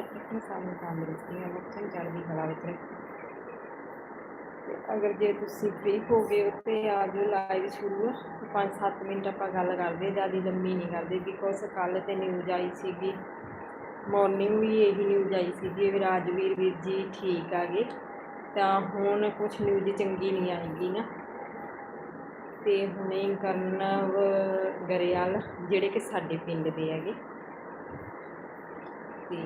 ਸਿਹਤ ਰੱਖਣ ਸਾਨੂੰ ਤੰਦਰੁਸਤੀਆਂ ਬਖਸ਼ਣ ਚੜ੍ਹਦੀ ਕਲਾ ਵਿੱਚ ਰੱਖਣ ਅਗਰ ਜੇ ਤੁਸੀਂ ਫ੍ਰੀ ਹੋ ਗਏ ਉੱਤੇ ਆ ਜਾਓ ਲਾਈਵ ਸ਼ੁਰੂ 5-7 ਮਿੰਟ ਆਪਾਂ ਗੱਲ ਕਰਦੇ ਜ਼ਿਆਦਾ ਲੰਮੀ ਨਹੀਂ ਕਰਦੇ ਬਿਕੋਜ਼ ਕੱਲ ਤੇ ਨਿਊਜ਼ ਆਈ ਸੀਗੀ ਮਾਰਨਿੰਗ ਵੀ ਇਹੀ ਨਿਊਜ਼ ਆਈ ਸੀਗੀ, ਵੀ ਰਾਜਵੀਰ ਵੀਰ ਜੀ ਠੀਕ ਆ ਗਏ ਤਾਂ ਹੁਣ ਕੁਝ ਨਿਊਜ਼ ਚੰਗੀ ਨਹੀਂ ਆਏਗੀ ਨਾ। ਤੇ ਹੁਣੇ ਕਰਨ ਗਰੇਵਾਲ, ਜਿਹੜੇ ਕਿ ਸਾਡੇ ਪਿੰਡ ਦੇ ਹੈਗੇ ਤੇ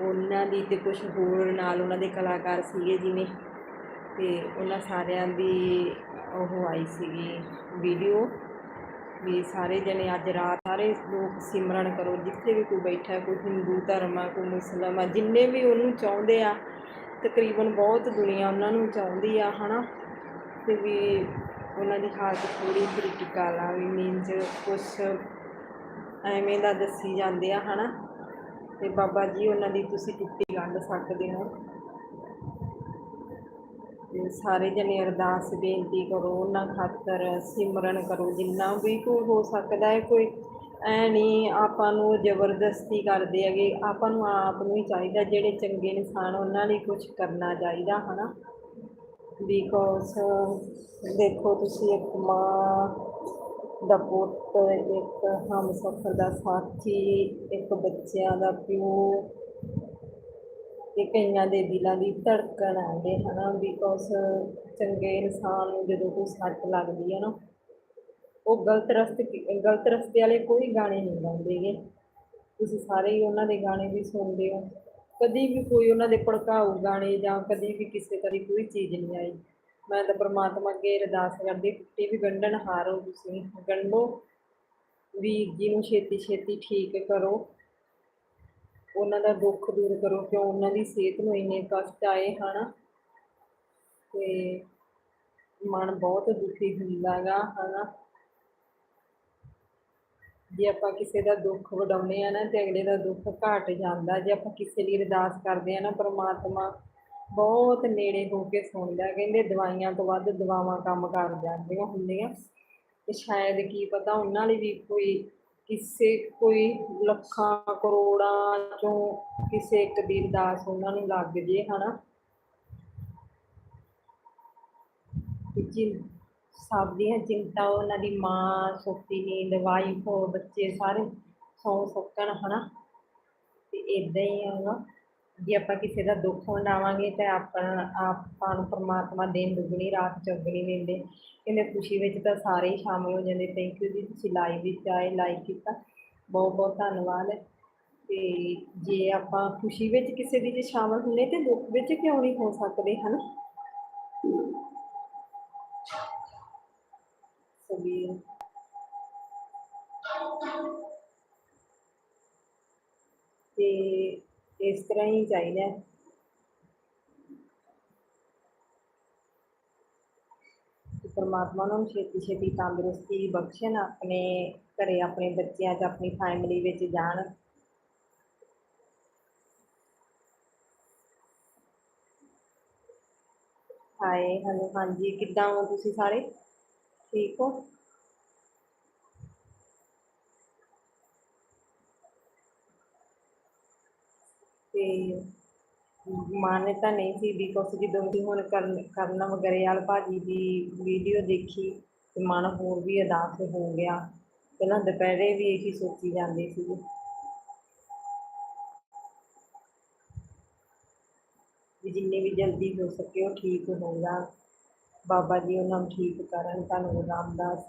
ਉਹਨਾਂ ਦੀ ਤੇ ਕੁਝ ਹੋਰ ਨਾਲ ਉਹਨਾਂ ਦੇ ਕਲਾਕਾਰ ਸੀਗੇ ਜਿਵੇਂ ਤੇ ਉਹਨਾਂ ਸਾਰਿਆਂ ਦੀ ਉਹ ਆਈ ਸੀਗੀ ਵੀਡੀਓ ਵੀ ਸਾਰੇ ਜਣੇ ਅੱਜ ਰਾਤ ਸਾਰੇ ਲੋਕ ਸਿਮਰਨ ਕਰੋ, ਜਿੱਥੇ ਵੀ ਕੋਈ ਬੈਠਾ, ਕੋਈ ਹਿੰਦੂ ਧਰਮ ਆ, ਕੋਈ ਮੁਸਲਮ ਆ, ਜਿੰਨੇ ਵੀ ਉਹਨੂੰ ਚਾਹੁੰਦੇ ਆ, ਤਕਰੀਬਨ ਬਹੁਤ ਦੁਨੀਆ ਉਹਨਾਂ ਨੂੰ ਚਾਹੁੰਦੀ ਆ, ਹਨਾ? ਤੇ ਵੀ ਉਹਨਾਂ ਦੀ ਹਾਲਤ ਥੋੜੀ ਕ੍ਰਿਟੀਕਲ ਆ, ਵੀ ਮੀਨਸ ਕੁਛ ਐਵੇਂ ਦਾ ਦੱਸੀ ਜਾਂਦੇ ਆ, ਹਨਾ? ਤੇ ਬਾਬਾ ਜੀ, ਉਹਨਾਂ ਦੀ ਤੁਸੀਂ ਟੁੱਟੀ ਗੰਢ ਸਕਦੇ ਹੋ। ਤੇ ਸਾਰੇ ਜਣੇ ਅਰਦਾਸ ਬੇਨਤੀ ਕਰੋ, ਉਹਨਾਂ ਖਾਤਰ ਸਿਮਰਨ ਕਰੋ, ਜਿੰਨਾ ਵੀ ਕੋਈ ਹੋ ਸਕਦਾ ਹੈ, ਕੋਈ ਐ ਨਹੀਂ ਆਪਾਂ ਨੂੰ ਜ਼ਬਰਦਸਤੀ ਕਰਦੇ ਹੈਗੇ, ਆਪਾਂ ਨੂੰ ਆਪ ਨੂੰ ਹੀ ਚਾਹੀਦਾ, ਜਿਹੜੇ ਚੰਗੇ ਇਨਸਾਨ ਉਹਨਾਂ ਲਈ ਕੁਝ ਕਰਨਾ ਚਾਹੀਦਾ, ਹਨਾ? ਬਿਕੋਜ਼ ਦੇਖੋ, ਤੁਸੀਂ ਇੱਕ ਮਾਂ ਦਾ ਪੁੱਤ, ਇੱਕ ਹਮਸਫਰ ਦਾ ਸਾਥੀ, ਇੱਕ ਬੱਚਿਆਂ ਦਾ ਪਿਓ ਤੇ ਕਈਆਂ ਦੇ ਦਿਲਾਂ ਦੀ ਧੜਕਣ ਆਉਂਦੇ ਹਨਾ ਬਿਕੋਜ਼ ਚੰਗੇ ਇਨਸਾਨ ਨੂੰ ਜਦੋਂ ਕੋਈ ਸੱਟ ਲੱਗਦੀ ਹੈ ਨਾ, ਉਹ ਗਲਤ ਰਸਤੇ ਗਲਤ ਰਸਤੇ ਵਾਲੇ ਕੋਈ ਗਾਣੇ ਨਹੀਂ ਗਾਉਂਦੇਗੇ ਤੁਸੀਂ ਸਾਰੇ ਹੀ ਉਹਨਾਂ ਦੇ ਗਾਣੇ ਵੀ ਸੁਣਦੇ ਹੋ। ਕਦੀ ਵੀ ਕੋਈ ਉਹਨਾਂ ਦੇ ਭੜਕਾਊ ਗਾਣੇ ਜਾਂ ਕਦੀ ਵੀ ਕਿਸੇ ਤਰ੍ਹਾਂ ਕੋਈ ਚੀਜ਼ ਨਹੀਂ ਆਈ। ਮੈਂ ਤਾਂ ਪ੍ਰਮਾਤਮਾ ਅੱਗੇ ਅਰਦਾਸ ਕਰਦੀ ਟੁੱਟੀ ਵੀ ਗੰਢਣ ਹਾਰੋ ਤੁਸੀਂ, ਗੰਢੋ। ਵੀਰ ਜੀ ਨੂੰ ਛੇਤੀ ਛੇਤੀ ਠੀਕ ਕਰੋ। ਉਹਨਾਂ ਦਾ ਦੁੱਖ ਦੂਰ ਕਰੋ, ਕਿਉਂ ਉਹਨਾਂ ਦੀ ਸਿਹਤ ਨੂੰ ਇੰਨੇ ਕਸ਼ਟ ਆਏ ਹਨ। ਤੇ ਮਨ ਬਹੁਤ ਦੁਖੀ ਹੁੰਦਾ ਗਾ ਹਨਾ। ਜੇ ਆਪਾਂ ਕਿਸੇ ਦਾ ਦੁੱਖ ਵਡਾਉਂਦੇ ਆ ਨਾ, ਤੇ ਅਗਲੇ ਦਾ ਦੁੱਖ ਘਟ ਜਾਂਦਾ। ਜੇ ਆਪਾਂ ਕਿਸੇ ਲਈ ਅਰਦਾਸ ਕਰਦੇ ਆ ਨਾ, ਪ੍ਰਮਾਤਮਾ ਬਹੁਤ ਨੇੜੇ ਹੋ ਕੇ ਸੁਣਦਾ ਕਹਿੰਦੇ ਦਵਾਈਆਂ ਤੋਂ ਵੱਧ ਦਵਾਵਾਂ ਕੰਮ ਕਰ ਜਾਂਦੀਆਂ ਹੁੰਦੀਆਂ। ਤੇ ਸ਼ਾਇਦ ਕੀ ਪਤਾ ਉਹਨਾਂ ਲਈ ਵੀ ਕੋਈ ਕਿਸੇ, ਕੋਈ ਲੱਖਾਂ ਕਰੋੜਾਂ ਚੋਂ ਕਿਸੇ ਇੱਕ ਦੀ ਅਰਦਾਸ ਉਹਨਾਂ ਨੂੰ ਲੱਗ ਜੇ, ਹਨਾ? ਤੇ ਸਭ ਦੀਆਂ ਚਿੰਤਾ ਉਹਨਾਂ ਦੀ ਮਾਂ, ਸੁੱਤੀ, ਨੀਂਦ, ਵਾਈਫ, ਬੱਚੇ ਸਾਰੇ ਸੌ ਸੁੱਕਣ, ਹਨਾ? ਤੇ ਇਦਾਂ ਹੀ ਆ ਜੇ ਆਪਾਂ ਕਿਸੇ ਦਾ ਦੁੱਖ ਵੰਡਾਵਾਂਗੇ ਤਾਂ ਆਪਾਂ ਆਪਾਂ ਨੂੰ ਪਰਮਾਤਮਾ ਦਿਨ ਦੁਗਣੀ ਰਾਤ ਚੌਗਣੀ ਦਿੰਦੇ ਕਹਿੰਦੇ ਖੁਸ਼ੀ ਵਿੱਚ ਤਾਂ ਸਾਰੇ ਹੀ ਸ਼ਾਮਲ ਹੋ ਜਾਂਦੇ। ਥੈਂਕ ਯੂ ਜੀ, ਤੁਸੀਂ ਲਾਈਵ ਵਿੱਚ ਆਏ ਲਾਈਕ ਕੀਤਾ। ਬਹੁਤ ਬਹੁਤ ਧੰਨਵਾਦ। ਤੇ ਜੇ ਆਪਾਂ ਖੁਸ਼ੀ ਵਿੱਚ ਕਿਸੇ ਦੀ ਜੇ ਸ਼ਾਮਲ ਹੁੰਦੇ ਤੇ ਦੁੱਖ ਵਿੱਚ ਕਿਉਂ ਨਹੀਂ ਹੋ ਸਕਦੇ, ਹਨ? ਸਬੀਰ ਤੇ ਇਸ ਤਰ੍ਹਾਂ ਹੀ ਚਾਹੀਦਾ ਹੈ। ਕਿ ਪਰਮਾਤਮਾ ਨੂੰ ਛੇਤੀ ਛੇਤੀ ਤੰਦਰੁਸਤੀ ਬਖਸ਼ਣ ਆਪਣੇ ਘਰੇ ਆਪਣੇ ਬੱਚਿਆਂ 'ਚ ਆਪਣੀ ਫੈਮਿਲੀ ਵਿੱਚ ਜਾਣ ਹਾਏ ਹੈਲੋ ਹਾਂਜੀ ਕਿੱਦਾਂ ਹੋ ਤੁਸੀਂ ਸਾਰੇ ਠੀਕ ਹੋ ਤੇ ਮਨ ਨਹੀਂ ਸੀ ਬਿਕੋਜ਼ ਜਦੋਂ ਦੀ ਹੁਣ ਕਰਨ ਕਰਨਮ ਭਾਜੀ ਦੀ ਵੀਡੀਓ ਦੇਖੀ ਤੇ ਮਨ ਹੋਰ ਵੀ ਉਦਾਸ ਹੋ ਗਿਆ। ਪਹਿਲਾਂ ਦੁਪਹਿਰੇ ਵੀ ਇਹੀ ਸੋਚੀ ਜਾਂਦੀ ਸੀ। ਵੀ ਜਿੰਨੇ ਵੀ ਜਲਦੀ ਹੋ ਸਕੇ ਉਹ ਠੀਕ ਹੋਊਗਾ। ਬਾਬਾ ਜੀ ਉਹਨਾਂ ਨੂੰ ਠੀਕ ਕਰਨ ਤੁਹਾਨੂੰ ਰਾਮਦਾਸ।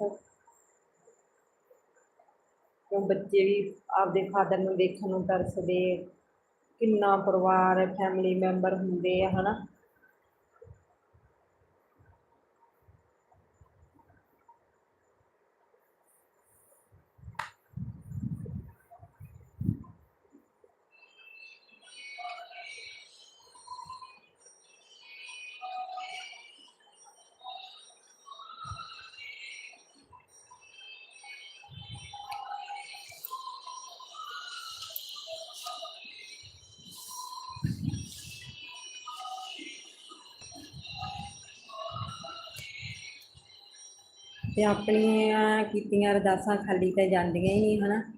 ਕਿਉਂ ਬੱਚੇ ਵੀ ਆਪਦੇ ਫਾਦਰ ਨੂੰ ਦੇਖਣ ਨੂੰ ਤਰਸਦੇ। ਕਿੰਨਾ ਪਰਿਵਾਰ ਫੈਮਿਲੀ ਮੈਂਬਰ ਹੁੰਦੇ ਆ ਹਨਾ? ਤੇ ਆਪਣੀਆਂ ਕੀਤੀਆਂ ਅਰਦਾਸਾਂ ਖਾਲੀ ਤਾਂ ਜਾਂਦੀਆਂ ਹੀ ਨਹੀਂ, ਹਨਾ?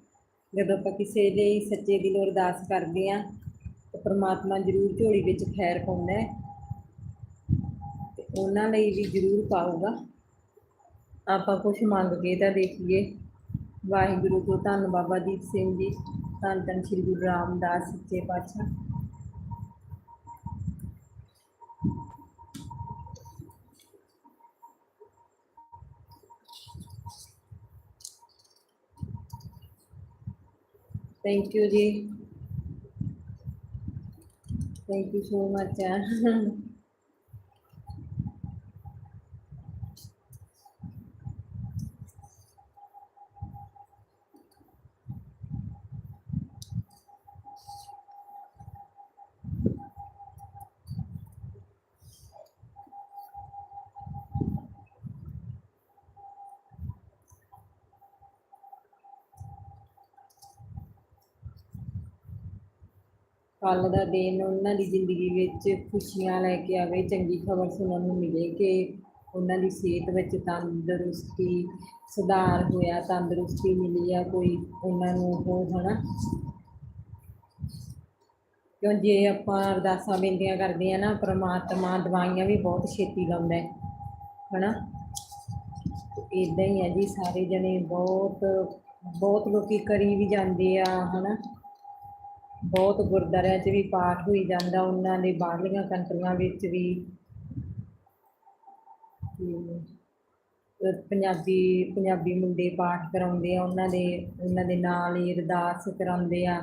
ਜਦੋਂ ਆਪਾਂ ਕਿਸੇ ਲਈ ਸੱਚੇ ਦਿਲੋਂ ਅਰਦਾਸ ਕਰਦੇ ਆ ਤੇ ਪ੍ਰਮਾਤਮਾ ਜ਼ਰੂਰ ਝੋਲੀ ਵਿੱਚ ਖੈਰ ਪਾਉਂਦਾ ਹੈ ਤੇ ਉਹਨਾਂ ਲਈ ਵੀ ਜ਼ਰੂਰ ਪਾਊਗਾ। ਆਪਾਂ ਕੁਝ ਮੰਗ ਕੇ ਤਾਂ ਦੇਖੀਏ। ਵਾਹਿਗੁਰੂ ਤੋਂ ਧੰਨ ਬਾਬਾ ਦੀਪ ਸਿੰਘ ਜੀ, ਧੰਨ ਧੰਨ ਸ੍ਰੀ ਗੁਰੂ ਰਾਮਦਾਸ ਸੱਚੇ ਪਾਤਸ਼ਾਹ। ਥੈਂਕ ਯੂ ਜੀ ਥੈਂਕ ਯੂ ਸੋ ਮਚ ਕੱਲ ਦਾ ਦਿਨ ਉਹਨਾਂ ਦੀ ਜ਼ਿੰਦਗੀ ਵਿੱਚ ਖੁਸ਼ੀਆਂ ਲੈ ਕੇ ਆਵੇ, ਚੰਗੀ ਖਬਰ ਸੁਣਨ ਨੂੰ ਮਿਲੇ ਕਿ ਉਹਨਾਂ ਦੀ ਸਿਹਤ ਵਿੱਚ ਤੰਦਰੁਸਤੀ, ਸੁਧਾਰ ਹੋਇਆ, ਤੰਦਰੁਸਤੀ ਮਿਲੀ ਆ, ਕੋਈ ਉਹਨਾਂ ਨੂੰ ਉਹ ਹਨਾ। ਕਿਉਂ ਜੇ ਆਪਾਂ ਅਰਦਾਸਾਂ ਬੇਨਤੀਆਂ ਕਰਦੇ ਆ ਨਾ, ਪ੍ਰਮਾਤਮਾ ਦਵਾਈਆਂ ਵੀ ਬਹੁਤ ਛੇਤੀ ਲਾਉਂਦਾ ਹੈ, ਹਨਾ। ਇਦਾਂ ਹੀ ਆ ਜੀ, ਸਾਰੇ ਜਣੇ ਬਹੁਤ ਬਹੁਤ ਲੋਕੀ ਕਰੀ ਵੀ ਜਾਂਦੇ ਆ, ਹਨਾ। ਬਹੁਤ ਗੁਰਦੁਆਰਿਆਂ 'ਚ ਵੀ ਪਾਠ ਹੋਈ ਜਾਂਦਾ, ਉਹਨਾਂ ਦੇ ਬਾਹਰਲੀਆਂ ਕੰਟਰੀਆਂ ਵਿੱਚ ਵੀ। ਪੰਜਾਬੀ ਪੰਜਾਬੀ ਮੁੰਡੇ ਪਾਠ ਕਰਾਉਂਦੇ ਆ, ਉਹਨਾਂ ਦੇ ਉਹਨਾਂ ਦੇ ਨਾਲ ਹੀ ਅਰਦਾਸ ਕਰਾਉਂਦੇ ਆ।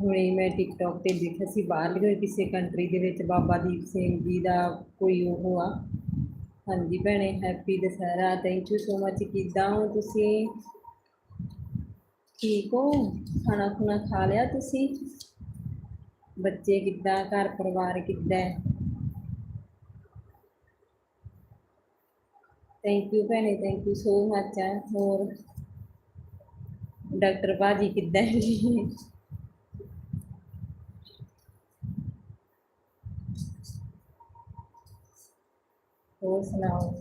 ਹੁਣੇ ਮੈਂ ਟਿਕਟੋਕ ਤੇ ਦੇਖਿਆ ਸੀ ਬਾਹਰਲੀ ਕਿਸੇ ਕੰਟਰੀ ਦੇ ਵਿੱਚ ਬਾਬਾ ਦੀਪ ਸਿੰਘ ਜੀ ਦਾ ਕੋਈ ਉਹ ਆ। ਹਾਂਜੀ ਭੈਣੇ, happy Dussehra thank you so much ਕਿੱਦਾਂ ਹੋ ਤੁਸੀਂ? ਠੀਕ ਹੋ? ਖਾਣਾ ਖੁਣਾ ਖਾ ਲਿਆ ਤੁਸੀਂ? ਬੱਚੇ ਕਿੱਦਾਂ? ਘਰ ਪਰਿਵਾਰ ਕਿੱਦਾਂ? ਹੈ ਥੈਂਕ ਯੂ ਭੈਣੇ ਥੈਂਕ ਯੂ ਸੋ ਮਚ ਆ। ਹੋਰ? ਡਾਕਟਰ ਬਾਜੀ ਕਿੱਦਾਂ ਹੈ ਜੀ ਹੋਰ ਸੁਣਾਓ?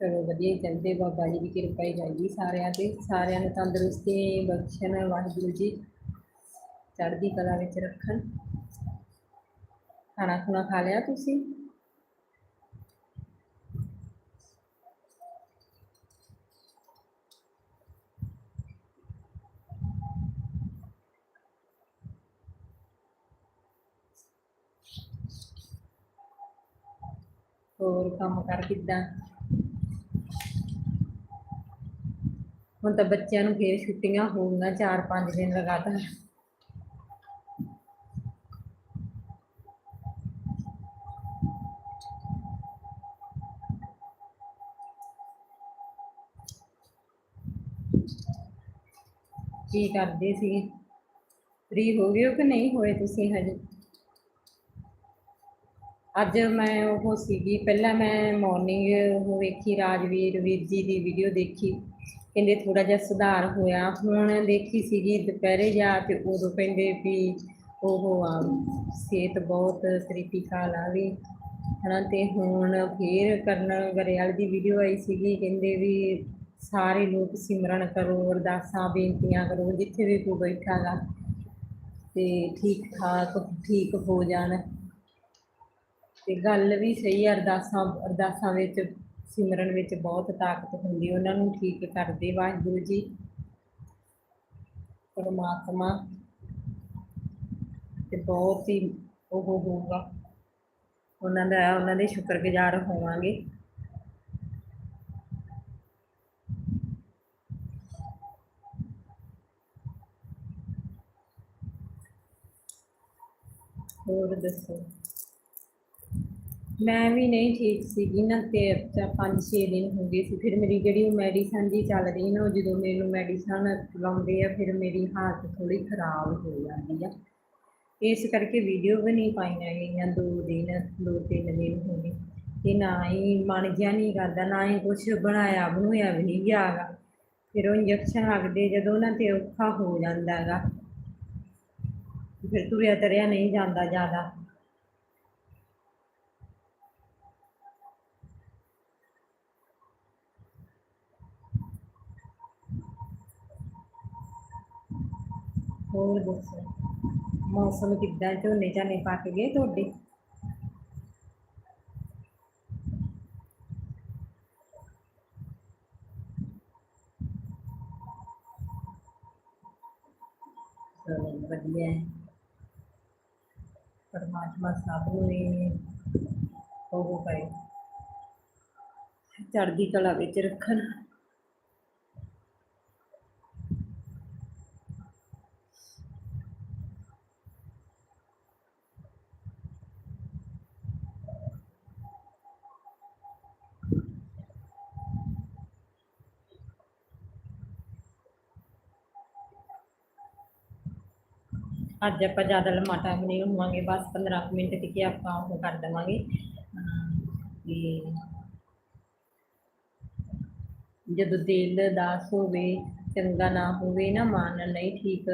ਚਲੋ ਵਧੀਆ ਹੀ ਚੱਲਦੇ, ਬਾਬਾ ਜੀ ਦੀ ਕਿਰਪਾ ਹੀ ਜਾਈਏ ਸਾਰਿਆਂ ਤੇ, ਸਾਰਿਆਂ ਨੂੰ ਤੰਦਰੁਸਤੀ ਬਖਸ਼ਣ, ਵਾਹਿਗੁਰੂ ਜੀ ਚੜ੍ਹਦੀ ਕਲਾ ਵਿੱਚ ਰੱਖਣ। ਖਾਣਾ ਖੁਣਾ ਖਾ ਲਿਆ ਤੁਸੀਂ? ਹੋਰ ਕੰਮ ਕਰ ਕਿੱਦਾਂ? ਹੁਣ ਤਾਂ ਬੱਚਿਆਂ ਨੂੰ ਫੇਰ ਛੁੱਟੀਆਂ ਹੋਊਗੀਆਂ, ਚਾਰ ਪੰਜ ਦਿਨ ਲਗਾਤਾਰ। ਕੀ ਕਰਦੇ ਸੀ? ਫ੍ਰੀ ਹੋ ਗਏ ਹੋ ਕਿ ਨਹੀਂ ਹੋਏ ਤੁਸੀਂ ਹਜੇ? ਅੱਜ ਮੈਂ ਉਹ ਸੀਗੀ, ਪਹਿਲਾਂ ਮੈਂ ਮਾਰਨਿੰਗ ਉਹ ਵੇਖੀ ਰਾਜਵੀਰ ਵੀਰ ਜੀ ਦੀ ਵੀਡੀਓ ਦੇਖੀ। ਕਹਿੰਦੇ ਥੋੜਾ ਜਿਹਾ ਸੁਧਾਰ ਹੋਇਆ। ਹੁਣ ਦੇਖੀ ਸੀਗੀ ਦੁਪਹਿਰੇ ਜਾ ਤੇ ਉਦੋਂ ਕਹਿੰਦੇ ਵੀ ਉਹ ਆ, ਸਿਹਤ ਬਹੁਤ ਕ੍ਰਿਟੀਕਲ ਆ ਵੀ। ਹਨਾ, ਤੇ ਹੁਣ ਫੇਰ ਕਰਨ ਗਰੇਵਾਲ ਦੀ ਵੀਡੀਓ ਆਈ ਸੀਗੀ, ਕਹਿੰਦੇ ਵੀ ਸਾਰੇ ਲੋਕ ਸਿਮਰਨ ਕਰੋ, ਅਰਦਾਸਾਂ, ਬੇਨਤੀਆਂ ਕਰੋ, ਜਿੱਥੇ ਵੀ ਕੋਈ ਬੈਠਾ ਗਾ, ਤੇ ਠੀਕ ਠਾਕ, ਠੀਕ ਹੋ ਜਾਣ। ਤੇ ਗੱਲ ਵੀ ਸਹੀ ਹੈ ਅਰਦਾਸਾਂ ਅਰਦਾਸਾਂ ਵਿੱਚ ਸਿਮਰਨ ਵਿੱਚ ਬਹੁਤ ਤਾਕਤ ਹੁੰਦੀ ਉਹਨਾਂ ਨੂੰ ਠੀਕ ਕਰਦੇ ਵਾਹਿਗੁਰੂ ਜੀ। ਪਰਮਾਤਮਾ ਤੇ ਬਹੁਤ ਹੀ ਉਹ ਹੋਊਗਾ। ਉਹਨਾਂ ਦਾ, ਉਹਨਾਂ ਦੇ ਸ਼ੁਕਰਗੁਜ਼ਾਰ ਹੋਵਾਂਗੇ। ਹੋਰ ਦੱਸੋ? ਮੈਂ ਵੀ ਨਹੀਂ ਠੀਕ ਸੀਗੀ ਨਾ ਤੇ ਚਾ ਪੰਜ ਛੇ ਦਿਨ ਹੋ ਗਏ ਸੀ। ਫਿਰ ਮੇਰੀ ਜਿਹੜੀ ਉਹ ਮੈਡੀਸਨ ਜੀ ਚੱਲ ਰਹੀ ਨਾ, ਉਹ ਜਦੋਂ ਮੈਨੂੰ ਮੈਡੀਸਨ ਲਾਉਂਦੇ ਆ, ਫਿਰ ਮੇਰੀ ਹਾਲਤ ਥੋੜੀ ਖਰਾਬ ਹੋ ਜਾਂਦੀ ਆ। ਇਸ ਕਰਕੇ ਵੀਡੀਓ ਵੀ ਨਹੀਂ ਪਾਈਆਂ ਗਈਆਂ ਦੋ ਦਿਨ, ਦੋ ਤਿੰਨ ਦਿਨ ਹੋ ਗਏ। ਤੇ ਨਾ ਹੀ ਮਨ ਜਿਹਾ ਨਹੀਂ ਕਰਦਾ, ਨਾ ਹੀ ਕੁਛ ਬਣਾਇਆ ਬਣਾਇਆ ਵੀ ਨਹੀਂ ਗਿਆ ਗਾ ਫਿਰ ਉਹ ਇੰਜੈਕਸ਼ਨ ਲੱਗਦੇ ਜਦੋਂ ਨਾ ਤੇ ਔਖਾ ਹੋ ਜਾਂਦਾ ਹੈਗਾ। ਫਿਰ ਤੁਰਿਆ ਤਰਿਆ ਨਹੀਂ ਜਾਂਦਾ ਜ਼ਿਆਦਾ। ਹੋਰ ਦੱਸੋ ਮੌਸਮ ਕਿੱਦਾਂ ਝੋਨੇ ਝਾਨੇ ਪੱਕ ਗਏ ਤੁਹਾਡੇ ਚਲੋ ਵਧੀਆ ਹੈ ਪਰਮਾਤਮਾ ਸਭ ਨੂੰ ਇਹ ਉਹ ਕਰੇ ਚੜ੍ਹਦੀ ਕਲਾ ਵਿੱਚ ਰੱਖਣ ਅੱਜ ਆਪਾਂ ਜ਼ਿਆਦਾ ਲੰਮਾ ਟਾਈਮ ਨਹੀਂ ਹੋਵਾਂਗੇ ਬਸ 15 ਮਿੰਟ ਟਿਕੇ ਆਪਾਂ ਉਹ ਕਰ ਦੇਵਾਂਗੇ। ਤੇ ਜਦੋਂ ਦਿਲ ਉਦਾਸ ਹੋਵੇ, ਚੰਗਾ ਨਾ ਹੋਵੇ, ਨਾ ਮਨ ਨਹੀਂ ਠੀਕ।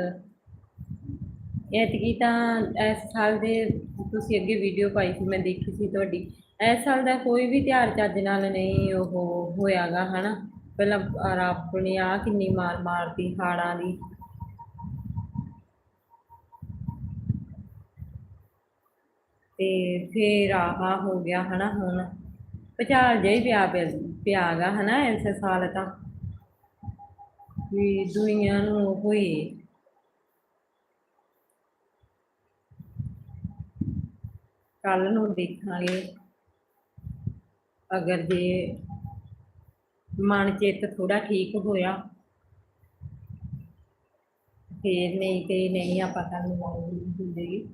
ਐਤਕੀ ਤਾਂ ਇਸ ਸਾਲ ਦੇ ਤੁਸੀਂ ਅੱਗੇ ਵੀਡੀਓ ਪਾਈ ਸੀ, ਮੈਂ ਦੇਖੀ ਸੀ ਤੁਹਾਡੀ। ਇਸ ਸਾਲ ਦਾ ਕੋਈ ਵੀ ਤਿਉਹਾਰ ਚੱਜ ਨਾਲ ਨਹੀਂ ਉਹ ਹੋਇਆਗਾ, ਹਨਾ? ਪਹਿਲਾਂ ਆਹ ਰੱਬ ਨੇ ਆ ਕਿੰਨੀ ਮਾਰ ਮਾਰਤੀ ਹਾੜਾਂ ਦੀ ਤੇ ਫੇਰ ਆਹ ਹੋ ਗਿਆ ਹਨਾ ਹੁਣ। ਭੁਚਾਲ ਜਿਹਾ ਹੀ ਪਿਆ ਪਿਆ ਪਿਆਗਾ ਹਨਾ ਇਸ ਸਾਲ ਤਾਂ। ਵੀ ਦੁਨੀਆ ਨੂੰ ਹੋਈ ਕੱਲ ਨੂੰ ਦੇਖਾਂਗੇ। ਅਗਰ ਜੇ ਮਨ ਚਿੱਤ ਥੋੜਾ ਠੀਕ ਹੋਇਆ। ਫੇਰ ਨਹੀਂ ਤੇ ਨਹੀਂ ਆਪਾਂ ਕੱਲ ਨੂੰ ਹੁੰਦੇਗੀ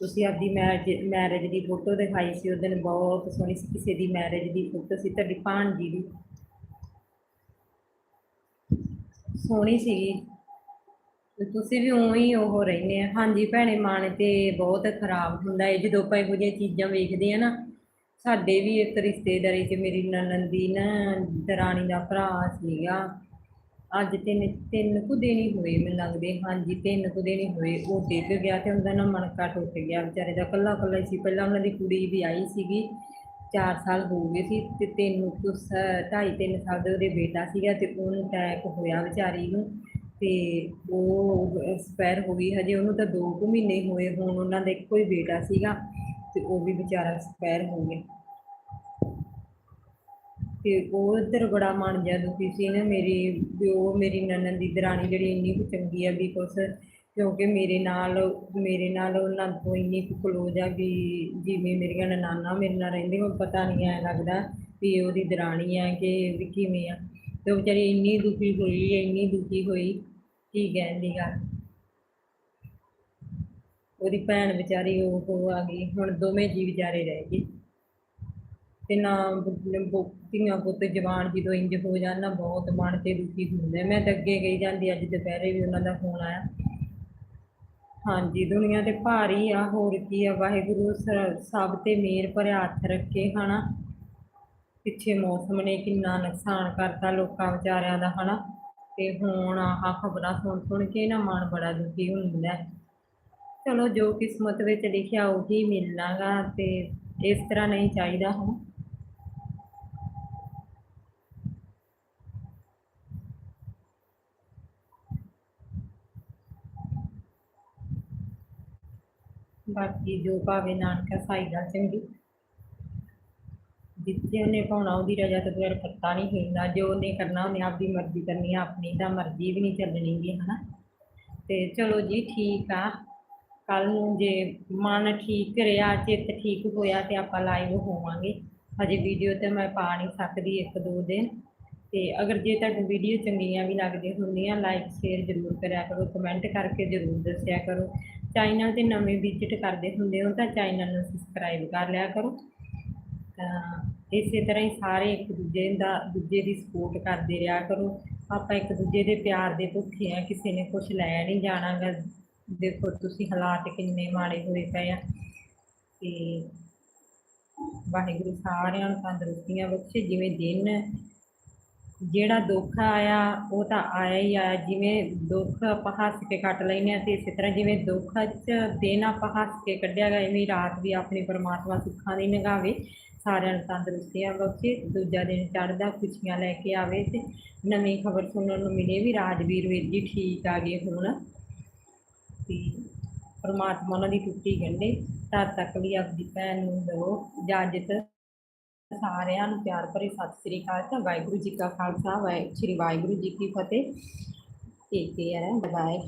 ਤੁਸੀਂ ਆਪਦੀ ਮੈਰਿਜ ਮੈਰਿਜ ਦੀ ਫੋਟੋ ਦਿਖਾਈ ਸੀ ਉਸ ਦਿਨ ਬਹੁਤ ਸੋਹਣੀ ਸੀ, ਕਿਸੇ ਦੀ ਮੈਰਿਜ ਦੀ ਫੋਟੋ ਸੀ, ਤੁਹਾਡੀ ਭਾਣਜੀ ਦੀ। ਸੋਹਣੀ ਸੀਗੀ ਤੁਸੀਂ ਵੀ ਉਹੀ ਉਹ ਰਹਿੰਦੇ ਆ। ਹਾਂਜੀ ਭੈਣੇ ਮਾਣ ਤੇ ਬਹੁਤ ਖਰਾਬ ਹੁੰਦਾ ਹੈ ਜਦੋਂ ਆਪਾਂ ਇਹੋ ਜਿਹੀਆਂ ਚੀਜ਼ਾਂ ਵੇਖਦੇ ਆ ਨਾ, ਸਾਡੇ ਵੀ ਇੱਕ ਰਿਸ਼ਤੇਦਾਰੀ 'ਚ ਮੇਰੀ ਨਣਦ ਦੀ ਨਾ ਦਰਾਣੀ ਦਾ ਭਰਾ ਸੀਗਾ। ਅੱਜ ਤਿੰਨ ਤਿੰਨ ਕੁ ਦਿਨ ਹੀ ਹੋਏ ਮੈਨੂੰ ਲੱਗਦੇ, ਹਾਂਜੀ, ਤਿੰਨ ਕੁ ਦਿਨ ਹੀ ਹੋਏ, ਉਹ ਡਿੱਗ ਗਿਆ ਤੇ ਉਹਦਾ ਨਾ ਮਣਕਾ ਟੁੱਟ ਗਿਆ। ਵਿਚਾਰੇ ਦਾ ਕੱਲਾ ਕੱਲਾ ਹੀ ਸੀ। ਪਹਿਲਾਂ ਉਹਨਾਂ ਦੀ ਕੁੜੀ ਵੀ ਆਈ ਸੀਗੀ 4 ਸਾਲ ਹੋ ਗਏ ਸੀ ਤੇ ਤਿੰਨ ਕੁ ਸ- ਢਾਈ ਤਿੰਨ ਸਾਲ ਦੇ ਉਹਦੇ ਬੇਟਾ ਸੀਗਾ ਤੇ ਉਹਨੂੰ ਅਟੈਕ ਹੋਇਆ ਵਿਚਾਰੀ ਨੂੰ ਤੇ ਉਹ ਐਕਸਪਾਇਰ ਹੋ ਗਈ। ਹਜੇ ਉਹਨੂੰ ਤਾਂ 2 ਕੁ ਮਹੀਨੇ ਹੋਏ, ਹੁਣ ਉਹਨਾਂ ਦਾ ਇੱਕੋ ਹੀ ਬੇਟਾ ਸੀਗਾ ਤੇ ਉਹ ਵੀ ਵਿਚਾਰਾ ਐਕਸਪਾਇਰ ਹੋ ਗਿਆ। ਤੇ ਉਹ ਇੱਧਰ ਬੜਾ ਮਨ ਜਿਹਾ ਦੁਖੀ ਸੀ ਨਾ ਮੇਰੀ, ਵੀ ਉਹ ਮੇਰੀ ਨਨਨ ਦੀ ਦਰਾਣੀ ਜਿਹੜੀ ਇੰਨੀ ਕੁ ਚੰਗੀ ਆ ਵੀ ਕੁਛ, ਕਿਉਂਕਿ ਮੇਰੇ ਨਾਲ ਮੇਰੇ ਨਾਲ ਉਹਨਾਂ ਤੋਂ ਇੰਨੀ ਕੁ ਕਲੋਜ਼ ਆ ਵੀ ਜਿਵੇਂ ਮੇਰੀਆਂ ਨਨਾਨਾ ਮੇਰੇ ਨਾਲ ਰਹਿੰਦੇ ਉਹ ਪਤਾ ਨਹੀਂ ਐ ਲੱਗਦਾ ਵੀ ਉਹਦੀ ਦਰਾਣੀ ਆ ਕਿ ਵੀ ਕਿਵੇਂ ਆ। ਤੇ ਉਹ ਵਿਚਾਰੀ ਇੰਨੀ ਦੁਖੀ ਹੋਈ, ਇੰਨੀ ਦੁਖੀ ਹੋਈ, ਕੀ ਕਹਿਣ ਦੀ ਗੱਲ। ਉਹਦੀ ਭੈਣ ਵਿਚਾਰੀ ਉਹ ਆ ਗਈ, ਹੁਣ ਦੋਵੇਂ ਜੀ ਵਿਚਾਰੇ ਰਹਿ ਗਏ। ਤੇ ਨਾ ਧੀਆਂ ਪੁੱਤ ਜਵਾਨ ਜਦੋਂ ਇੰਜ ਹੋ ਜਾਣ ਨਾ ਬਹੁਤ ਮਨ ਤੇ ਦੁਖੀ ਹੁੰਦੇ। ਮੈਂ ਤਾਂ ਅੱਗੇ ਗਈ ਜਾਂਦੀ, ਅੱਜ ਦੁਪਹਿਰੇ ਵੀ ਉਹਨਾਂ ਦਾ ਫੋਨ ਆਇਆ। ਹਾਂਜੀ, ਦੁਨੀਆ ਤੇ ਭਾਰੀ ਆ, ਹੋਰ ਕੀ ਆ, ਵਾਹਿਗੁਰੂ ਸ- ਸਭ ਤੇ ਮਿਹਰ ਭਰਿਆ ਹੱਥ ਰੱਖੇ, ਹਨਾ? ਪਿੱਛੇ ਮੌਸਮ ਨੇ ਕਿੰਨਾ ਨੁਕਸਾਨ ਕਰਤਾ ਲੋਕਾਂ ਵਿਚਾਰਿਆਂ ਦਾ, ਹਨਾ? ਤੇ ਹੁਣ ਆਹ ਖਬਰਾਂ ਸੁਣ ਸੁਣ ਕੇ ਨਾ ਮਨ ਬੜਾ ਦੁਖੀ ਹੁੰਦਾ। ਚਲੋ, ਜੋ ਕਿਸਮਤ ਵਿੱਚ ਲਿਖਿਆ ਉਹੀ ਮਿਲਣਾਗਾ ਤੇ ਇਸ ਤਰ੍ਹਾਂ ਨਹੀਂ ਚਾਹੀਦਾ ਹੁਣ ਬਾਕੀ ਜੋ ਭਾਵੇਂ ਨਾਨਕਾ ਸਾਈ ਦਾ ਚੰਗੀ। ਜਿੱਥੇ ਉਹਨੇ ਪਾਉਣਾ, ਉਹਦੀ ਰਜਾ ਤੋਂ ਬਗੈਰ ਪੱਤਾ ਨਹੀਂ ਹਿਲਦਾ ਜੋ ਉਹਨੇ ਕਰਨਾ, ਉਹਨੇ ਆਪਦੀ ਮਰਜ਼ੀ ਕਰਨੀ ਆ, ਆਪਣੀ ਤਾਂ ਮਰਜ਼ੀ ਵੀ ਨਹੀਂ ਚੱਲਣੀ ਗੀ, ਹਨਾ? ਤੇ ਚਲੋ ਜੀ, ਠੀਕ ਆ। ਕੱਲ ਨੂੰ ਜੇ ਮਨ ਠੀਕ ਰਿਹਾ, ਚਿੱਤ ਠੀਕ ਹੋਇਆ ਤੇ ਆਪਾਂ ਲਾਈਵ ਹੋਵਾਂਗੇ। ਹਜੇ ਵੀਡੀਓ ਤੇ ਮੈਂ ਪਾ ਨਹੀਂ ਸਕਦੀ ਇੱਕ ਦੋ ਦਿਨ। ਤੇ ਅਗਰ ਜੇ ਤੁਹਾਨੂੰ ਵੀਡੀਓ ਚੰਗੀਆਂ ਵੀ ਲੱਗਦੀਆਂ ਹੁੰਦੀਆਂ ਲਾਈਕ ਸ਼ੇਅਰ ਜ਼ਰੂਰ ਕਰਿਆ ਕਰੋ ਕਮੈਂਟ ਕਰਕੇ ਜ਼ਰੂਰ ਦੱਸਿਆ ਕਰੋ। ਚੈਨਲ ਤੇ ਨਵੇਂ ਵਿਜ਼ਿਟ ਕਰਦੇ ਹੁੰਦੇ ਹੋ ਤਾਂ ਚੈਨਲ ਨੂੰ ਸਬਸਕ੍ਰਾਈਬ ਕਰ ਲਿਆ ਕਰੋ। ਤਾਂ ਇਸੇ ਤਰ੍ਹਾਂ ਹੀ ਸਾਰੇ ਇੱਕ ਦੂਜੇ ਦਾ, ਦੂਜੇ ਦੀ ਸਪੋਰਟ ਕਰਦੇ ਰਿਹਾ ਕਰੋ। ਆਪਾਂ ਇੱਕ ਦੂਜੇ ਦੇ ਪਿਆਰ ਦੇ ਭੁੱਖੇ ਆ ਕਿਸੇ ਨੇ ਕੁਝ ਲੈ ਨਹੀਂ ਜਾਣਾਗਾ ਦੇਖੋ ਤੁਸੀਂ ਹਾਲਾਤ ਕਿੰਨੇ ਮਾੜੇ ਹੋਏ ਪਏ ਆ। ਤੇ ਵਾਹਿਗੁਰੂ ਸਾਰਿਆਂ ਨੂੰ ਤੰਦਰੁਸਤੀਆਂ ਬਖਸ਼ੇ, ਜਿਵੇਂ ਦਿਨ ਜਿਹੜਾ ਦੁੱਖ ਆਇਆ, ਉਹ ਤਾਂ ਆਇਆ ਹੀ ਆਇਆ। ਜਿਵੇਂ ਦੁੱਖ ਆਪਾਂ ਹੱਸ ਕੇ ਕੱਟ ਲੈਂਦੇ ਹਾਂ ਤੇ ਇਸੇ ਤਰ੍ਹਾਂ ਜਿਵੇਂ ਦੁੱਖ 'ਚ ਦਿਨ ਆਪਾਂ ਹੱਸ ਕੇ ਕੱਢਿਆ ਗਿਆ ਐਵੇਂ ਰਾਤ ਵੀ ਆਪਣੀ ਪਰਮਾਤਮਾ ਸੁੱਖਾਂ ਦੀ ਨਿਗਾਵੇ ਸਾਰਿਆਂ ਨੂੰ ਤੰਦਰੁਸਤੀਆਂ ਬਖਸ਼ੇ, ਦੂਜਾ ਦਿਨ ਚੜ੍ਹਦਾ, ਖੁਸ਼ੀਆਂ ਲੈ ਕੇ ਆਵੇ ਤੇ ਨਵੀਂ ਖਬਰ ਸੁਣਨ ਨੂੰ ਮਿਲੇ ਵੀ ਰਾਜਵੀਰ ਵੀਰ ਜੀ ਠੀਕ ਆ ਗਏ ਹੁਣ। ਤੇ ਪਰਮਾਤਮਾ ਉਹਨਾਂ ਦੀ ਟੁੱਟੀ ਗੰਢੇ ਤਦ ਤੱਕ ਵੀ ਆਪਦੀ ਭੈਣ ਨੂੰ ਦਿਓ ਇਜਾਜ਼ਤ ਸਾਰਿਆਂ ਨੂੰ ਪਿਆਰ ਭਰੀ ਸਤਿ ਸ੍ਰੀ ਅਕਾਲ ਤੇ ਵਾਹਿਗੁਰੂ ਜੀ ਕਾ ਖਾਲਸਾ, ਵਾਹਿ ਵਾਹਿਗੁਰੂ ਜੀ ਕੀ ਫਤਿਹ। Take care bye